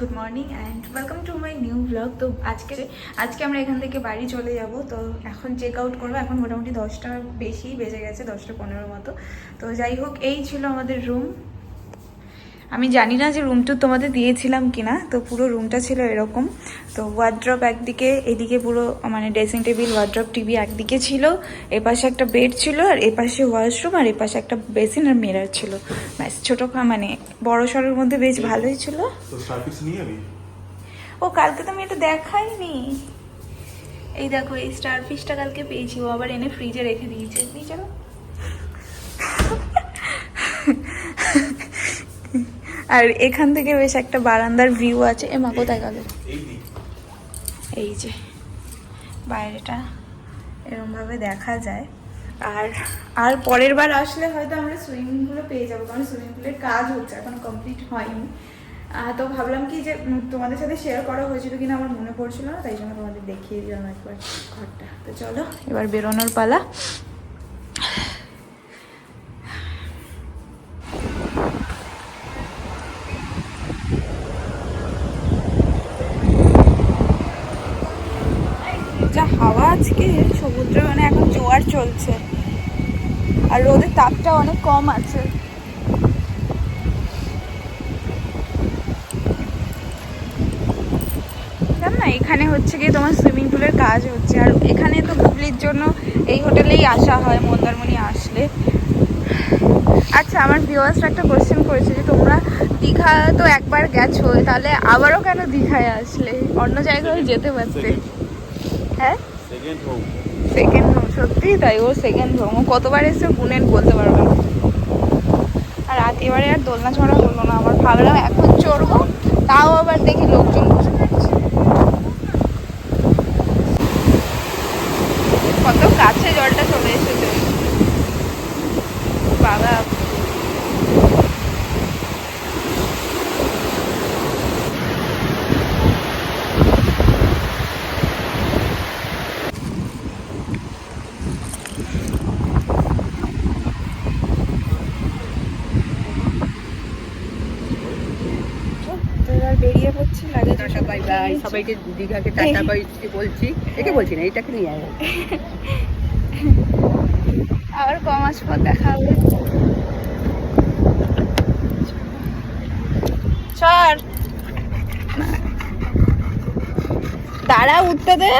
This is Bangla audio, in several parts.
Good morning and welcome to my new blog তো আজকে আজকে আমরা এখান থেকে বাড়ি চলে যাব। তো এখন চেক আউট করব। এখন মোটামুটি দশটা বেশি বেজে গেছে, দশটা পনেরো মতো। তো যাই হোক, এই ছিল আমাদের রুম আমি জানি না যে রুমটা তোমাদের দিয়েছিলাম কিনা তো পুরো রুমটা ছিল এরকম। তো ওয়ার্ড্রপ একদিকে এদিকে পুরো মানে ড্রেসিং টেবিল ওয়ার্ড্রপ টিভি একদিকে ছিল এপাশে একটা বেড ছিল আর এপাশে ওয়াশরুম আর এপাশে একটা বেসিন আর মিরার ছিল। ব্যাস ছোটো মানে বড় সড়োর মধ্যে বেশ ভালোই ছিল। ও কালকে তো আমি এটা দেখাইনি। এই দেখো এই স্টার ফিশটা কালকে পেয়েছি ও আবার এনে ফ্রিজে রেখে দিয়েছে। নিয়ে চলো। আর এখান থেকে বেশ একটা বারান্দার ভিউ আছে। এ মা কোথায় গেল? এই যে বাইরেটা এরমভাবে দেখা যায়। আর আর পরের বার আসলে হয়তো আমরা সুইমিং পুলও পেয়ে যাব কারণ সুইমিং পুলের কাজ হচ্ছে এখনও কমপ্লিট হয়নি। তো ভাবলাম কি যে তোমাদের সাথে শেয়ার করা হয়েছিল কিনা আমার মনে পড়ছিল না তাই জন্য তোমাদের দেখিয়ে দিলাম একবার ঘরটা। তো চলো এবার বেরোনোর পালা যা হাওয়া আজকে, সমুদ্রে মানে এখন জোয়ার চলছে। আর রোদের তাপটা অনেক কম আছে। না, এখানে হচ্ছে গিয়ে তোমার সুইমিং পুলের কাজ হচ্ছে। আর এখানে তো বুবলির জন্য এই হোটেলেই আসা হয়, মন্দারমণি আসলে। আচ্ছা আমার ভিউয়ার্সরা একটা কোশ্চেন করেছে যে, তোমরা দীঘা তো একবার গেছো, তাহলে আবারও কেন দীঘায় আসলে? অন্য জায়গায় যেতে পারতে। হ্যাঁ? সেকেন্ড হোম সেকেন্ড হোম সত্যি? তাই ও সেকেন্ড হোম ও কতবার এসে গুনেন বলতে পারবে না। আর রাত এবারে আর দোলনা ছড়া হলো না। আমার ভাবলাম এখন চড়বো তাও আবার দেখি লোকজন বসে থাকছে কত কাছে জলটা চলে এসেছে বাবা তো এবার বেরিয়ে পড়ছি লাগে টাটা সবাই বাই সবাইকে দীঘাকে টাটা বাই বলছি একে বলছি না এটাকে নিয়ে আয়। আবার ক মাস পর দেখা হবে। চর দাঁড়া উঠতে দে।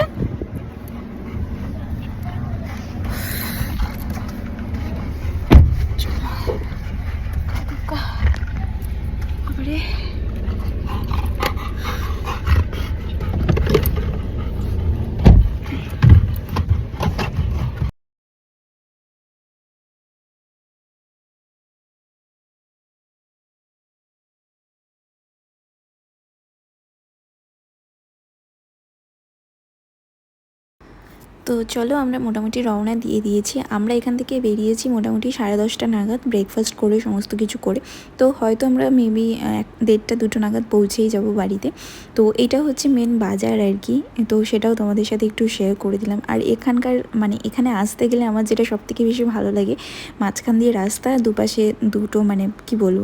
তো চলো আমরা মোটামুটি রওনা দিয়ে দিয়েছি। আমরা এখান থেকে বেরিয়েছি মোটামুটি সাড়ে দশটা নাগাদ ব্রেকফাস্ট করে, সমস্ত কিছু করে। তো হয়তো আমরা মেবি এক, দেড়টা, দুটো নাগাদ পৌঁছেই যাব বাড়িতে। তো এটা হচ্ছে মেন বাজার আর কি। তো সেটাও তোমাদের সাথে একটু শেয়ার করে দিলাম। আর এখানকার মানে এখানে আসতে গেলে আমার যেটা সবথেকে বেশি ভালো লাগে, মাঝখান দিয়ে রাস্তা, দুপাশে দুটো মানে কি বলব,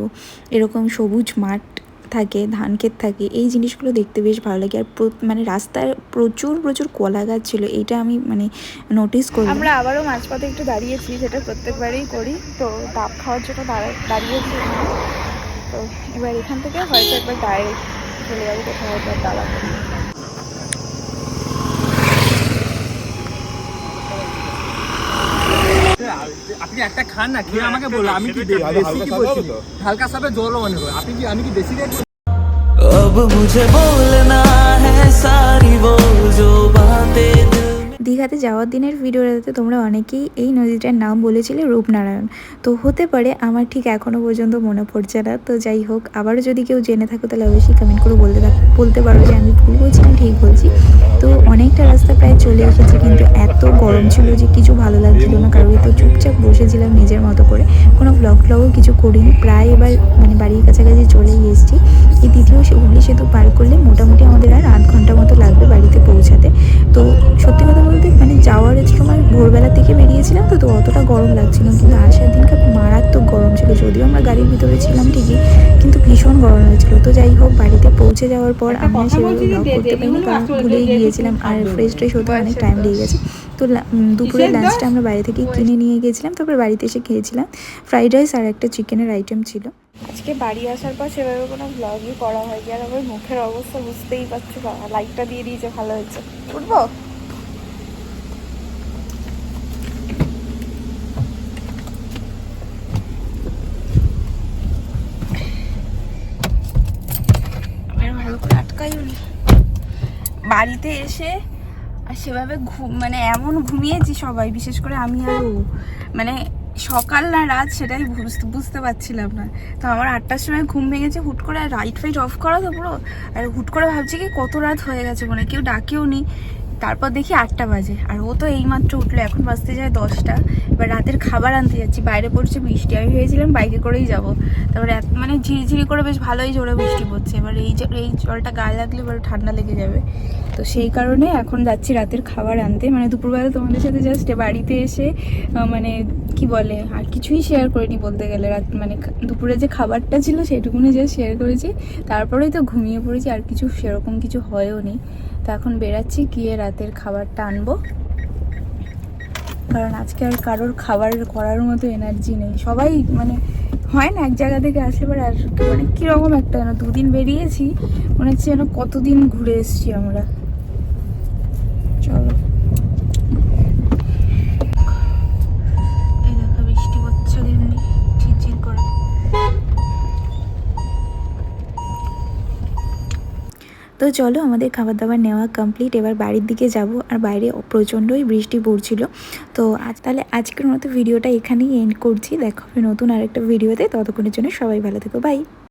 এরকম সবুজ মাঠ থাকে, ধান ক্ষেত থাকে, এই জিনিসগুলো দেখতে বেশ ভালো লাগে। আর মানে রাস্তার প্রচুর প্রচুর কলা গাছ ছিল, এইটা আমি মানে নোটিস করি আমরা আবারও মাঝপথে একটু দাঁড়িয়েছি সেটা প্রত্যেকবারেই করি। তো ডাব খাওয়ার জন্য দাঁড়া- দাঁড়িয়েছি তো এবার এখান থেকে হয়তো একবার ডাইরেক্ট চলে যাব, কোথাও একবার দাঁড়াবো। আপনি একটা খান না খেয়ে আমাকে বলো আমি কি সেটা দে- কি বেশি হালকা কি সাদা বলছি হবে তো? হালকা সাবে জলও মনে করো আপনি কি আমি কি বেশি রেট अब मुझे बोलना है सारी वो जो बातें दिल में দীঘাতে যাওয়ার দিনের ভিডিওটাতে তোমরা অনেকেই এই নদীটার নাম বলেছিলে রূপনারায়ণ। তো হতে পারে আমার ঠিক এখনও পর্যন্ত মনে পড়ছে না। তো যাই হোক, আবারও যদি কেউ জেনে থাকো, তাহলে অবশ্যই কমেন্ট করে বলতে থাক, বলতে পারো যে আমি ভুল বলছি না ঠিক বলছি। তো অনেকটা রাস্তা প্রায় চলে এসেছি, কিন্তু এত গরম ছিল যে কিছু ভালো লাগছিল না। কারণ তো চুপচাপ বসেছিলাম নিজের মতো করে। কোনো ব্লগ ফ্লগও কিছু করিনি। প্রায় এবার মানে বাড়ির কাছাকাছি চলেই এসেছি। এই দ্বিতীয় হুগলি সেতু পার করলে মোটামুটি আমাদের আর আধ ঘণ্টা মতো লাগবে। থেকে বেরিয়েছিলাম তো তো অতটা গরম লাগছিল কিন্তু আসার দিনকার মারাত্মক গরম ছিল যদিও আমরা গাড়ির ভিতরে ছিলাম ঠিকই কিন্তু ভীষণ গরম হয়েছিল। তো যাই হোক বাড়িতে পৌঁছে যাওয়ার পর আমি সেভাবে ব্লগ করতে পারিনি কারণ ভুলেই গিয়েছিলাম আর ফ্রেশ ট্রেশ হতে অনেক টাইম লেগে গেছে। তো দুপুরের লাঞ্চটা আমরা বাইরে থেকে কিনে নিয়ে গিয়েছিলাম তারপর বাড়িতে এসে খেয়েছিলাম। ফ্রাইড রাইস আর একটা চিকেনের আইটেম ছিল। আজকে বাড়ি আসার পর সেভাবে কোনো ব্লগই করা হয়নি আর আমার মুখের অবস্থা বুঝতেই পারছ লাইটটা দিয়ে দিয়েছে ভালো হয়েছে। উঠবো আমার নি বাড়িতে এসে আর সেভাবে মানে এমন ঘুমিয়েছি সবাই, বিশেষ করে আমি আর মানে সকাল না রাত সেটাই বুঝতে পারছিলাম না। তো আমার আটটার সময় ঘুম ভেঙেছে, হুট করে আর লাইট ফাইট অফ করা তো পুরো? আর হুট করে ভাবছি কি কত রাত হয়ে গেছে মানে কেউ ডাকেও নি তারপর দেখি আটটা বাজে। আর ও তো এইমাত্র উঠল, এখন বাজতে যায় দশটা। এবার রাতের খাবার আনতে যাচ্ছি, বাইরে পড়ছে বৃষ্টি। আমি ভেবেছিলাম বাইকে করেই যাব। তারপরে এত- মানে ঝিরিঝিরি করে বেশ ভালোই জোরে বৃষ্টি পড়ছে। এবার এই এই জলটা গায়ে লাগলে এবার ঠান্ডা লেগে যাবে। তো সেই কারণে এখন যাচ্ছি রাতের খাবার আনতে। মানে দুপুরবেলা তোমাদের সাথে জাস্ট বাড়িতে এসে মানে কি বলে, আর কিছুই শেয়ার করিনি বলতে গেলে। রাত মানে দুপুরে যে খাবারটা ছিল সেটুকুনি জাস্ট শেয়ার করেছি। তারপরেই তো ঘুমিয়ে পড়েছি, আর কিছু সেরকম কিছু হয়ও নি। তো এখন বেরাচ্ছি, গিয়ে রাতের খাবারটা আনব। কারণ আজকে আর কারোর খাবার করার মতো এনার্জি নেই। সবাই মানে হয় না, এক জায়গা থেকে আসলে পরে আর মানে কীরকম একটা যেন দুদিন বেরিয়েছি, মনে হচ্ছে যেন কতদিন ঘুরে এসছি আমরা। তো চলো আমাদের খাবার দাবার নেওয়া কমপ্লিট এবার বাড়ির দিকে যাব। আর বাইরে প্রচণ্ডই বৃষ্টি পড়ছিল। তো আজ তাহলে আজকের মতো ভিডিওটা এখানেই এন্ড করছি। দেখো নতুন আরেকটা ভিডিওতে। ততক্ষণের জন্য সবাই ভালো থেকো। বাই